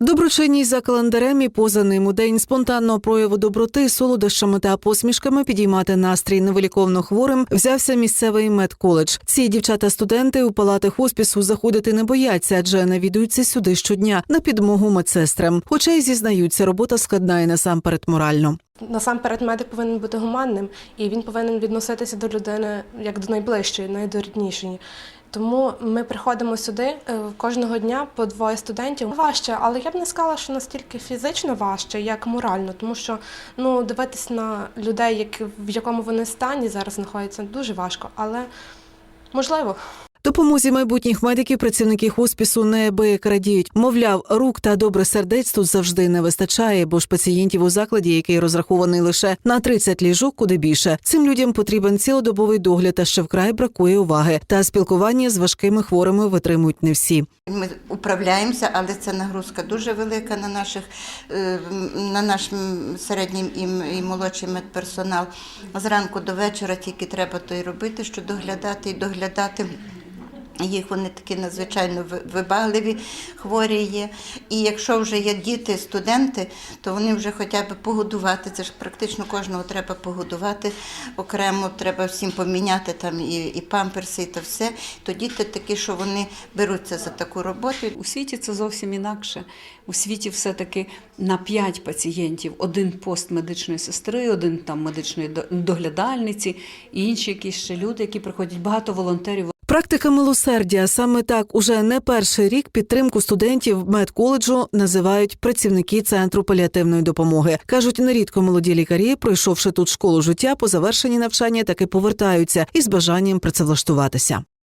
Доброчинність за календарем і поза ним у день спонтанного прояву доброти, солодощами та посмішками підіймати настрій невиліковно хворим взявся місцевий медколедж. Ці дівчата-студенти у палати хоспісу заходити не бояться, адже навідуються сюди щодня на підмогу медсестрам. Хоча й зізнаються, робота складна і насамперед морально. Насамперед, медик повинен бути гуманним, і він повинен відноситися до людини як до найближчої, найдоріднішої. Тому ми приходимо сюди е, кожного дня по двоє студентів. Важче, але я б не сказала, що настільки фізично важче, як морально, тому що ну дивитись на людей, які в якому вони стані зараз знаходяться, дуже важко, але можливо. Допомозі майбутніх медиків працівники хоспісу неабияк радіють. Мовляв, рук та добре сердець тут завжди не вистачає, бо ж пацієнтів у закладі, який розрахований лише на 30 ліжок, куди більше. Цим людям потрібен цілодобовий догляд, та ще вкрай бракує уваги. Та спілкування з важкими хворими витримують не всі. Ми управляємося, але це нагрузка дуже велика на наших е, на наш середній і молодший медперсонал. Зранку до вечора тільки треба то й робити, що доглядати і доглядати. Їх вони такі надзвичайно вибагливі, хворі є. І якщо вже є діти, студенти, то вони вже хоча б погодувати. Це ж практично кожного треба погодувати. Окремо треба всім поміняти там і, і памперси, і то все. То діти такі, що вони беруться за таку роботу. У світі це зовсім інакше. У світі все-таки на 5 пацієнтів один пост медичної сестри, один там медичної доглядальниці, і інші якісь ще люди, які приходять. Багато волонтерів. Практика милосердя саме так уже не перший рік підтримку студентів медколеджу називають працівники центру паліативної допомоги. кажуть, нерідко молоді лікарі, пройшовши тут школу життя, по завершенні навчання таки повертаються із бажанням працевлаштуватися.